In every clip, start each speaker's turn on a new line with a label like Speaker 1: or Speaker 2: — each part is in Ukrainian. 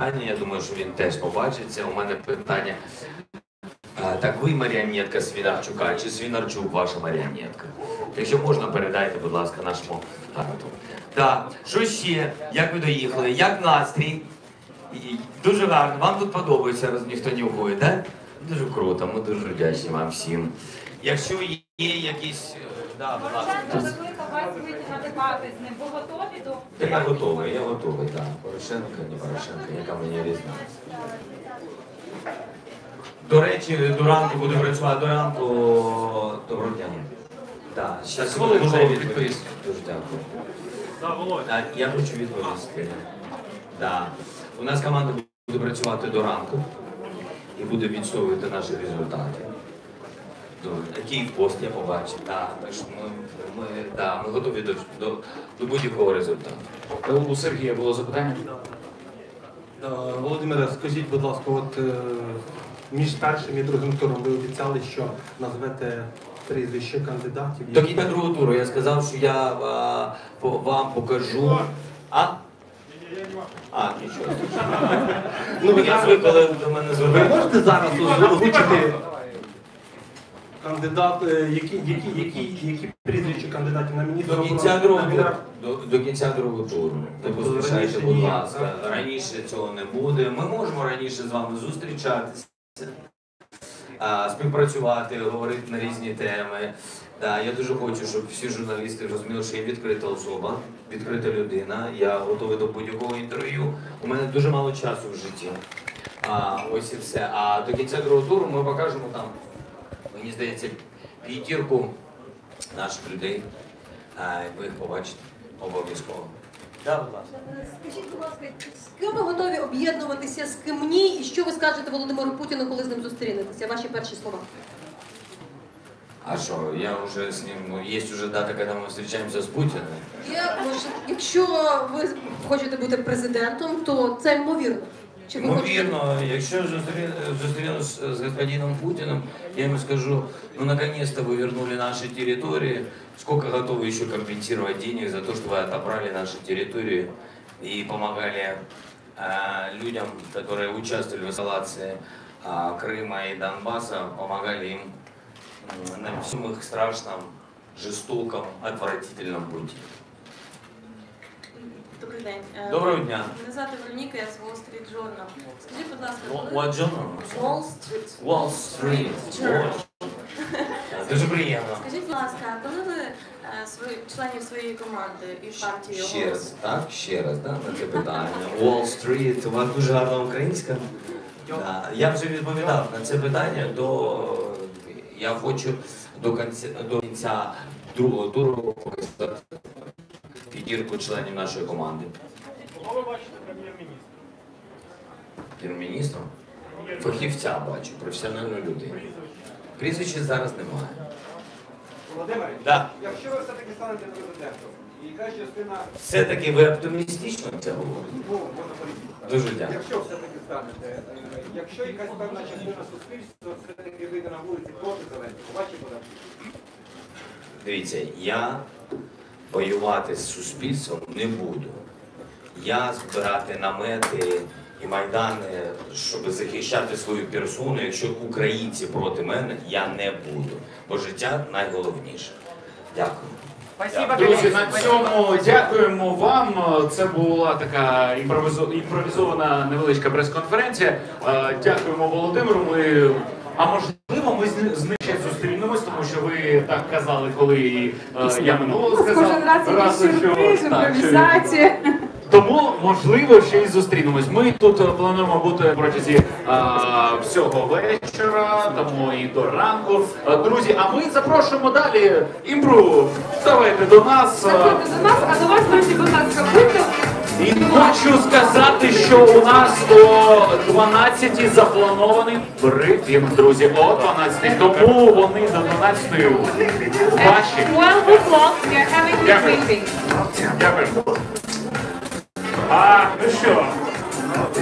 Speaker 1: Я думаю, що він теж побачиться. У мене питання. Так ви маріонетка Свінарчука чи Свінарчук ваша маріонетка? Якщо можна, передайте, будь ласка, нашому гарту. Так, що ще? Як ви доїхали? Як настрій? Дуже гарно. Вам тут подобається, раз ніхто не уходить, так? Дуже круто, ми дуже вдячні вам всім. Якщо є якісь. е, Да, будь ласка.
Speaker 2: Вийти на дебати з ним. Ви готові до
Speaker 1: я готовий, я готовий, так. Порошенко, не Порошенко, яка мені різниця. До речі, до ранку буду працювати до ранку. Доброго дня. Так, зараз
Speaker 3: Хвилинку
Speaker 1: можна я
Speaker 3: відповість.
Speaker 1: Дуже дякую.
Speaker 3: Да, Володь.
Speaker 1: Так, я хочу відповісти. Да. У нас команда буде працювати до ранку і буде відстоювати наші результати. Добре. Київпост я побачив. Так, так що ми, ми, да, ми готові до, до, до будь-якого результату.
Speaker 3: У Сергія було запитання.
Speaker 4: Е, Володимире, скажіть, будь ласка, от е, між першим і другим туром ви обіцяли, що назвете прізвище кандидатів.
Speaker 1: До кінця другого туру я сказав, що я а, по, вам покажу. А? А, нічого. Ну, я звик, коли до мене
Speaker 4: Ви можете зараз озвучити кандидат, е, які, які, які, які прізвища кандидатів на міністра
Speaker 1: До кінця другого До, до кінця другого туру. Не
Speaker 4: Тобто
Speaker 1: поспішайте,
Speaker 4: раніше
Speaker 1: будь
Speaker 4: ні,
Speaker 1: ласка. Раніше цього не буде. Ми можемо раніше з вами зустрічатися, а, співпрацювати, говорити на різні теми. Да, я дуже хочу, щоб всі журналісти розуміли, що я відкрита особа, відкрита людина. Я готовий до будь-якого інтерв'ю. У мене дуже мало часу в житті. А, ось і все. А до кінця другого туру ми покажемо там, мені здається, п'ятірку наших людей. А, ви їх побачите обов'язково. Да.
Speaker 5: Скажіть, будь ласка, з ким ви готові об'єднуватися, з ким ні, і що ви скажете Володимиру Путіну, коли з ним зустрінетеся? Ваші перші слова.
Speaker 1: А що, я вже з ним, ну, є вже дата, коли ми зустрічаємося з Путіним.
Speaker 5: Я, може, якщо ви хочете бути президентом, то це ймовірно. Чи ви хочете-
Speaker 1: Ймовірно, якщо зустрі- зустрінусь з господином Путиным, я ему скажу, ну наконец-то вы вернули наши территории, сколько готовы еще компенсировать денег за то, что вы отобрали наши территории и помогали э, людям, которые участвовали в эскалации э, Крыма и Донбасса, помогали им м, на всем их страшном, жестоком, отвратительном пути.
Speaker 6: Добрий день. Е,
Speaker 1: Доброго дня.
Speaker 6: Мене звати Вероніка, я з Wall Street Journal. Скажіть, будь ласка,
Speaker 1: What journal?
Speaker 6: Wall Street.
Speaker 1: Wall Street.
Speaker 6: Journal.
Speaker 1: Дуже приємно.
Speaker 6: Скажіть, будь ласка, коли ви е, свої, членів своєї команди і партії
Speaker 1: Ще раз, так? Ще раз, так, на це питання. Wall Street, у вас дуже гарна українська. Да. Я вже відповідав на це питання до. Я хочу до кінця, до кінця другого туру показати підірку членів нашої команди.
Speaker 3: Кого ви бачите прем'єр-міністра?
Speaker 1: Прем'єр-міністром. Фахівця бачу, професіональну людину. Прізвища зараз немає.
Speaker 7: Володимире,
Speaker 1: Да.
Speaker 7: якщо ви все-таки станете президентом, і якась частина,
Speaker 1: Все-таки ви оптимістично це говорите?
Speaker 7: ну, можна
Speaker 1: Дуже дякую.
Speaker 7: якщо все-таки станете, е, якщо якась певна частина суспільства все-таки вийде на вулиці проти Зеленського, ваші податки?
Speaker 1: Дивіться, я воювати з суспільством не буду. Я збирати намети і майдани, щоб захищати свою персону, якщо українці проти мене, я не буду. Бо життя найголовніше. Дякую.
Speaker 3: Друзі, на цьому дякуємо вам. Це була така імпровізо- імпровізована невеличка прес-конференція. Е, Дякуємо Володимиру. Ми а можливо, ми з ним ще зустрінемось, тому що ви так казали, коли е, я минулого сказав.
Speaker 2: кожен раз якийсь
Speaker 3: Разу, що-
Speaker 2: сюрприз,
Speaker 3: так, що-
Speaker 2: імпровізація.
Speaker 3: Тому можливо ще й зустрінемось. Ми тут е, плануємо бути протязі а, всього вечора, тому і до ранку. Е, Друзі, а ми запрошуємо далі. Імбру, давайте до нас. е,
Speaker 2: Заходьте до нас, а до вас, друзі, будь ласка, будьте.
Speaker 3: І хочу сказати, що у нас о 12 запланований брифінг, друзі, о 12. Тому вони до 12 ваші.
Speaker 2: 12 o'clock, we are having a
Speaker 3: Дякую.
Speaker 2: meeting.
Speaker 3: Дякую. А, ну що,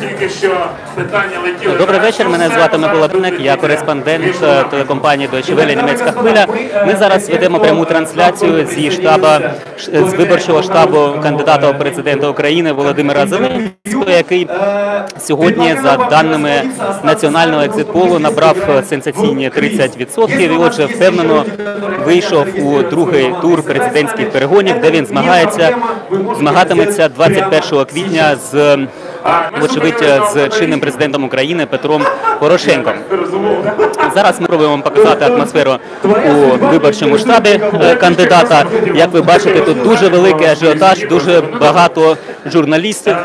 Speaker 3: Тільки що питання летіли.
Speaker 8: Добрий вечір. Мене звати Микола Дурник, я кореспондент е, телекомпанії Deutsche Welle Німецька хвиля. Ми зараз ведемо пряму трансляцію зі штаба з виборчого штабу кандидата у президента України Володимира Зеленського, який сьогодні, за даними національного екзитполу, набрав е, сенсаційні 30% і отже впевнено вийшов у другий тур президентських перегонів, де він змагається змагатиметься 21 квітня з вочевидь з чинним президентом України Петром Порошенком. Зараз ми пробуємо показати атмосферу у виборчому штабі е, кандидата. Як ви бачите, тут дуже великий ажіотаж, дуже багато журналістів.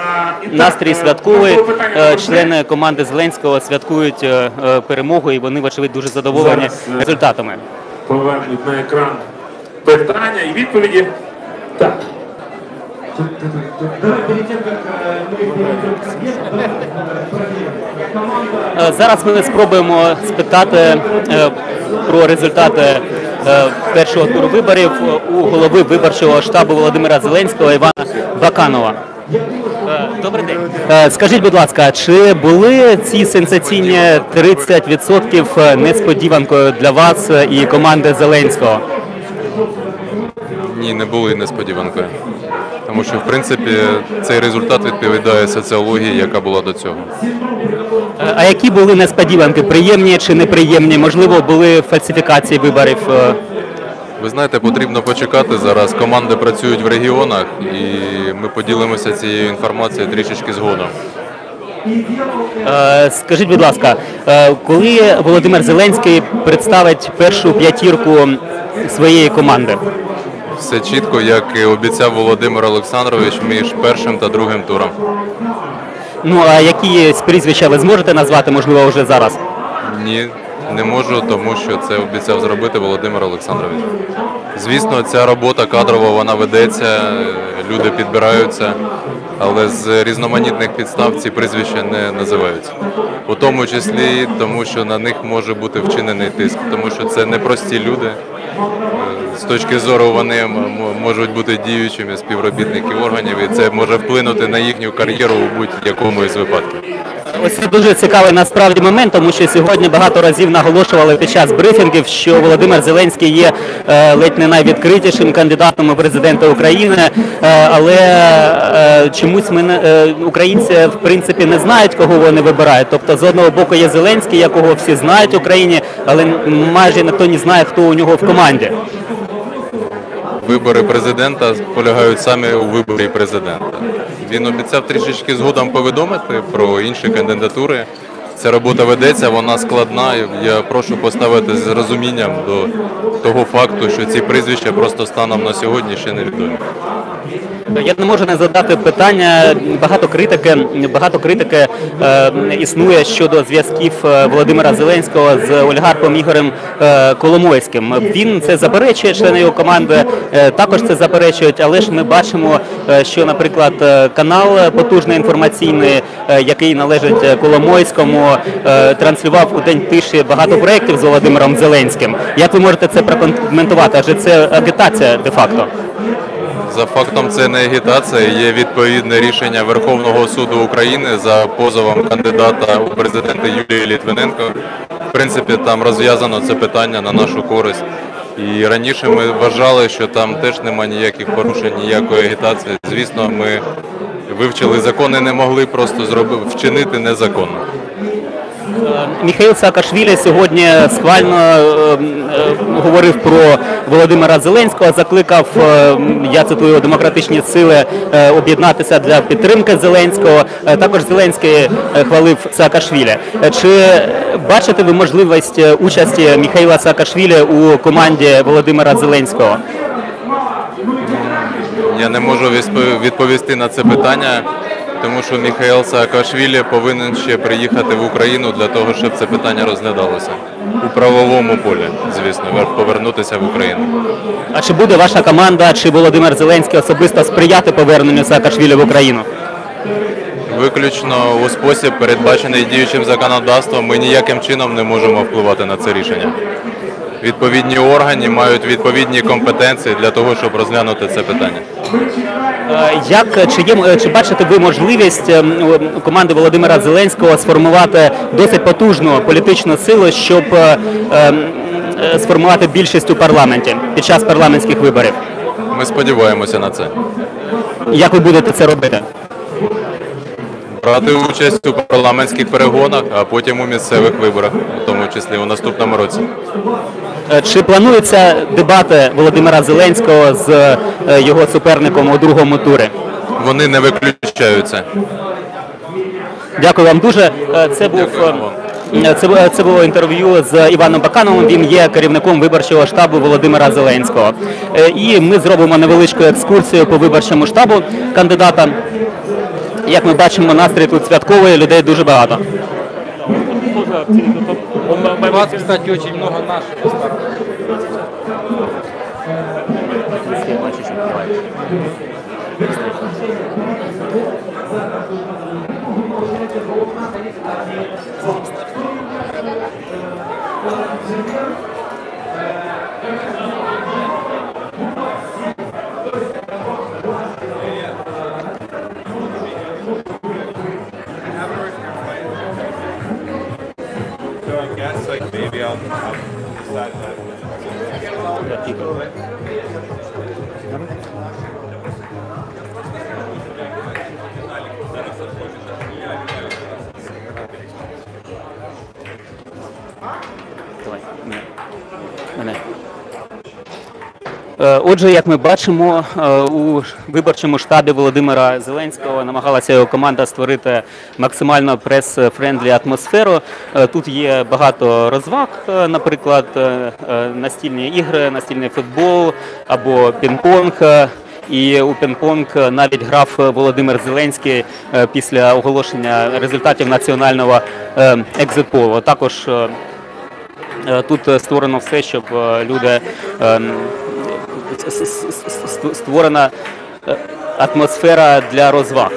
Speaker 8: Настрій святковий. Е, Члени команди Зеленського святкують е, е, перемогу, і вони, вочевидь, дуже задоволені
Speaker 3: е,
Speaker 8: результатами.
Speaker 3: Повернуть на екран питання і відповіді. Так.
Speaker 8: Е, Зараз ми спробуємо спитати е, про результати е, першого туру виборів у голови виборчого штабу Володимира Зеленського Івана Баканова. Добрий день. Скажіть, будь ласка, чи були ці сенсаційні 30% несподіванкою для вас і команди Зеленського?
Speaker 9: Ні, не були несподіванкою. Тому що, в принципі, цей результат відповідає соціології, яка була до цього.
Speaker 8: Е, А які були несподіванки? Приємні чи неприємні? Можливо, були фальсифікації виборів? Е,
Speaker 9: Ви знаєте, потрібно почекати зараз. Команди працюють в регіонах, і ми поділимося цією інформацією трішечки згодом.
Speaker 8: Е, Скажіть, будь ласка, коли Володимир Зеленський представить першу п'ятірку своєї команди?
Speaker 9: Все чітко, як і обіцяв Володимир Олександрович між першим та другим туром.
Speaker 8: Ну а які прізвища ви зможете назвати, можливо, вже зараз?
Speaker 9: Ні, не можу, тому що це обіцяв зробити Володимир Олександрович. Звісно, ця робота кадрова вона ведеться, люди підбираються, але з різноманітних підстав ці прізвища не називаються. У тому числі тому, що на них може бути вчинений тиск, тому що це непрості люди. З точки зору вони можуть бути діючими співробітників органів, і це може вплинути на їхню кар'єру у будь-якому із випадків.
Speaker 8: Ось це дуже цікавий насправді момент, тому що сьогодні багато разів наголошували під час брифінгів, що Володимир Зеленський є е, ледь не найвідкритішим кандидатом у президента України, е, але е, чомусь ми не- українці в принципі не знають, кого вони вибирають. Тобто з одного боку є Зеленський, якого всі знають в Україні, але майже ніхто не знає, хто у нього в команді.
Speaker 9: Вибори президента полягають саме у виборі президента. Він обіцяв трішечки згодом повідомити про інші кандидатури. Ця робота ведеться, вона складна. Я прошу поставити з розумінням до того факту, що ці прізвища просто станом на сьогодні ще невідомі.
Speaker 8: Я не можу не задати питання. Багато критики, багато критики е, існує щодо зв'язків е, Володимира Зеленського з олігархом Ігорем е, Коломойським. Він це заперечує, члени його команди е, також це заперечують. Але ж ми бачимо, е, що, наприклад, е, канал потужний інформаційний, е, який належить Коломойському, е, транслював у день тиші багато проєктів з Володимиром Зеленським. Як ви можете це прокоментувати? Адже це агітація де-факто.
Speaker 9: За фактом, це не агітація, є відповідне рішення Верховного суду України за позовом кандидата у президенти Юлії Літвиненко. В принципі, там розв'язано це питання на нашу користь. І раніше ми вважали, що там теж немає ніяких порушень, ніякої агітації. Звісно, ми вивчили закони, не могли просто зробити вчинити незаконно.
Speaker 8: Міхаїл Саакашвілі сьогодні схвально е, е, говорив про Володимира Зеленського, закликав, е, я цитую, демократичні сили е, об'єднатися для підтримки Зеленського. Е, Також Зеленський е, хвалив Саакашвілі. Е, Чи бачите ви можливість е, участі Міхаїла Саакашвілі у команді Володимира Зеленського?
Speaker 9: Я не можу відповісти на це питання, тому що Міхаїл Саакашвілі повинен ще приїхати в Україну для того, щоб це питання розглядалося у правовому полі, звісно, повернутися в Україну.
Speaker 8: А чи буде ваша команда, чи Володимир Зеленський особисто сприяти поверненню Саакашвілі в Україну?
Speaker 9: Виключно у спосіб, передбачений діючим законодавством, ми ніяким чином не можемо впливати на це рішення. Відповідні органи мають відповідні компетенції для того, щоб розглянути це питання.
Speaker 8: Е, Як чи є е, чи бачите ви можливість е, м, у команди Володимира Зеленського сформувати досить потужну політичну силу, щоб е, ем, е, сформувати більшість у парламенті під час парламентських виборів?
Speaker 9: Ми сподіваємося на це.
Speaker 8: Як ви будете це робити?
Speaker 9: Брати участь у парламентських перегонах, а потім у місцевих виборах, у тому числі у наступному році.
Speaker 8: Е, Чи плануються дебати Володимира Зеленського з е, його суперником у другому турі?
Speaker 9: Вони не виключаються.
Speaker 8: Дякую вам дуже. Е, Це був це, це було інтерв'ю з Іваном Бакановим. Він є керівником виборчого штабу Володимира Зеленського. І ми зробимо невеличку екскурсію по виборчому штабу кандидата. Як ми бачимо, настрій тут святковий, людей дуже багато.
Speaker 7: У вас, кстати, очень много наших.
Speaker 10: So
Speaker 8: Dat Отже, як ми бачимо, е, у виборчому штабі Володимира Зеленського намагалася його команда створити максимально прес-френдлі атмосферу. Е, Тут є багато розваг, е, наприклад, е, е, настільні ігри, настільний футбол або пінг-понг. Е, І у пінг-понг навіть грав Володимир Зеленський е, після оголошення результатів національного е, екзитполу. Також е, Е, Тут е, створено все, щоб е, люди ем, створена е, атмосфера для розваг.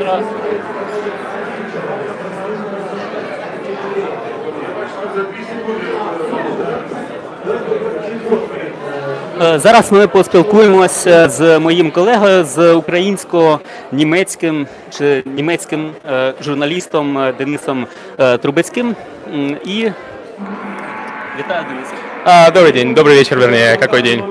Speaker 8: Е, Зараз ми поспілкуємося з моїм колегою, з українсько-німецьким чи німецьким е, журналістом е, Денисом е, Трубецьким. І вітаю Денисе.
Speaker 11: А, добрый день, добрый вечер, вернее, какой день?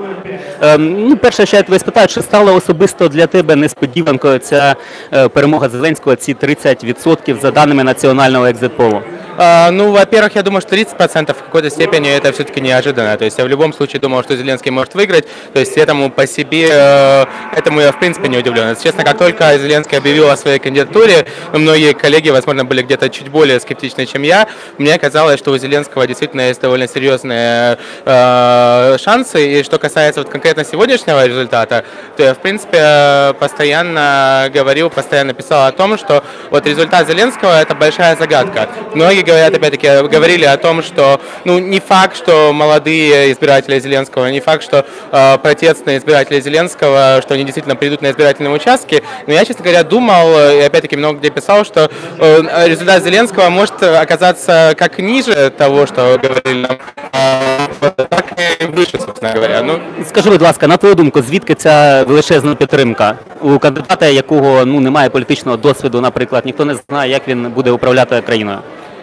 Speaker 8: Ну, перше, що я тебе спитаю, чи стала особисто для тебе несподіванкою ця е, перемога Зеленського, ці 30% за даними національного екзитполу?
Speaker 11: А, ну, во-первых, я думаю, что 30% в какой-то степени это все-таки неожиданно. То есть я в любом случае думал, что Зеленский может выиграть. То есть этому по себе, э, этому я в принципе не удивлен. Честно, как только Зеленский объявил о своей кандидатуре, многие коллеги, возможно, были где-то чуть более скептичны, чем я. Мне казалось, что у Зеленского действительно есть довольно серьезные э, шансы. И что касается вот конкретно сегодняшнего результата, то я, в принципе, постоянно говорил, постоянно писал о том, что вот результат Зеленского – это большая загадка. Многие говорят, опять-таки, говорили о том, что ну, не факт, что молодые избиратели Зеленского, не факт, что э, протестные избиратели Зеленского, что они действительно придут на избирательные участки. Но я, честно говоря, думал, э, и опять-таки много где писал, что э, результат Зеленского может оказаться как ниже того, что говорили нам, э, так и выше, собственно говоря. Ну,
Speaker 8: Скажи, будь ласка, на твою думку, звідки ця величезна підтримка у кандидата, якого ну немає політичного досвіду, наприклад, ніхто не знає, як він буде управляти країною?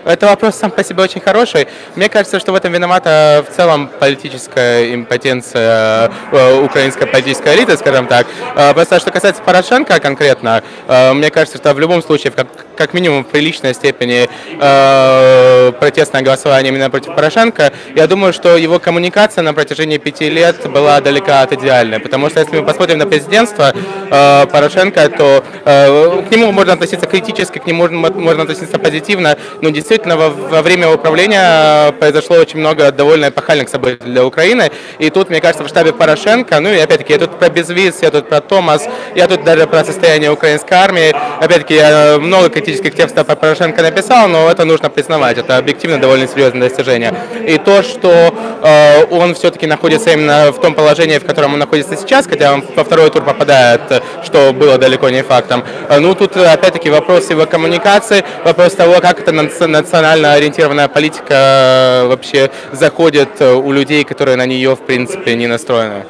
Speaker 11: Это вопрос сам по себе очень хороший. Мне кажется, что в этом виновата в целом политическая импотенция э, украинской политической элиты, скажем так. Э, Просто что касается Порошенко конкретно, э, мне кажется, что в любом случае, в как, минимум в приличной степени э, протестное голосование именно против Порошенко, я думаю, что его коммуникация на протяжении пяти лет была далека от идеальной. Потому что если мы посмотрим на президентство э, Порошенко, то э, к нему можно относиться критически, к нему можно, можно относиться позитивно, но действительно во, во время управления произошло очень много довольно эпохальных событий для Украины. И тут, мне кажется, в штабе Порошенко, ну и опять-таки, я тут про безвиз, я тут про Томас, я тут даже про состояние украинской армии. Опять-таки, я много критических практически текста Порошенко написал, но это нужно признавать, это объективно довольно серьезное достижение. И то, что э, он все-таки находится именно в том положении, в котором он находится сейчас, хотя он во второй тур попадает, что было далеко не фактом. Э, Ну, тут э, опять-таки вопрос его коммуникации, вопрос того, как эта нац- национально ориентированная политика э, вообще заходит у людей, которые на нее, в принципе, не настроены.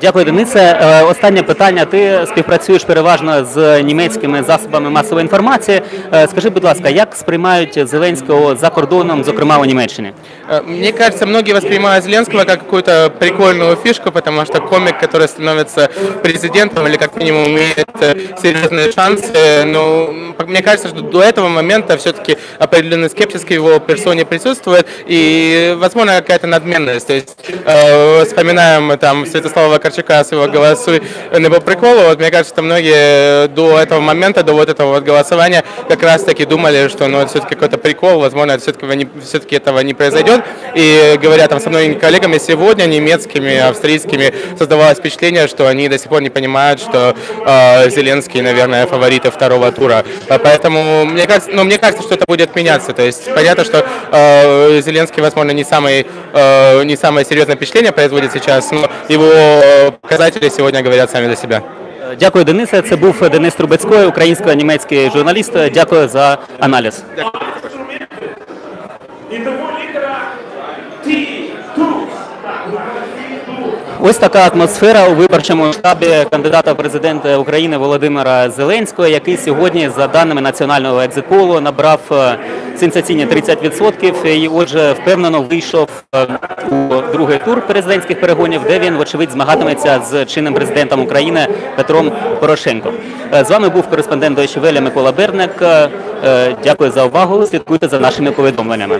Speaker 8: Дякую, Денисе. Е, Останнє питання. Ти співпрацюєш переважно з німецькими засобами масової інформації. Е, Скажи, будь ласка, як сприймають Зеленського за кордоном, зокрема у Німеччині?
Speaker 11: Э, Мне кажется, многие воспринимают Зеленского как какую-то прикольную фишку, потому что комик, который становится президентом или как минимум имеет э, серьезные шансы, но м, мне кажется, что до этого момента все-таки определенный скепсис к его персоне присутствует и, возможно, какая-то надменность. То есть э, вспоминаем мы там Святослава Вакарчука с его голосуй на его приколу. Вот мне кажется, многие до этого момента, до вот этого вот голосования как раз таки думали, что ну, это все-таки какой-то прикол, возможно, все-таки все-таки этого не произойдет. И говоря там со многими коллегами сегодня, немецкими, австрийскими, создавалось впечатление, что они до сих пор не понимают, что э, Зеленский, наверное, фавориты второго тура. А Поэтому мне кажется, ну, мне кажется, что это будет меняться. То есть понятно, что э, Зеленский, возможно, не самый э, не самое серьезное впечатление производит сейчас, но его э, показатели сегодня говорят сами за себя.
Speaker 8: Е, Дякую, Денисе. Це був Денис Трубецький, українсько-німецький журналіст. Дякую за аналіз.
Speaker 3: І
Speaker 8: Ось така атмосфера у виборчому штабі кандидата в президенти України Володимира Зеленського, який сьогодні, за даними національного екзитполу, набрав е, сенсаційні 30% і, отже, впевнено вийшов е, у другий тур президентських перегонів, де він, вочевидь, змагатиметься з чинним президентом України Петром Порошенком. Е, З вами був кореспондент Welle Микола Берник. Дякую за увагу. Слідкуйте за нашими повідомленнями.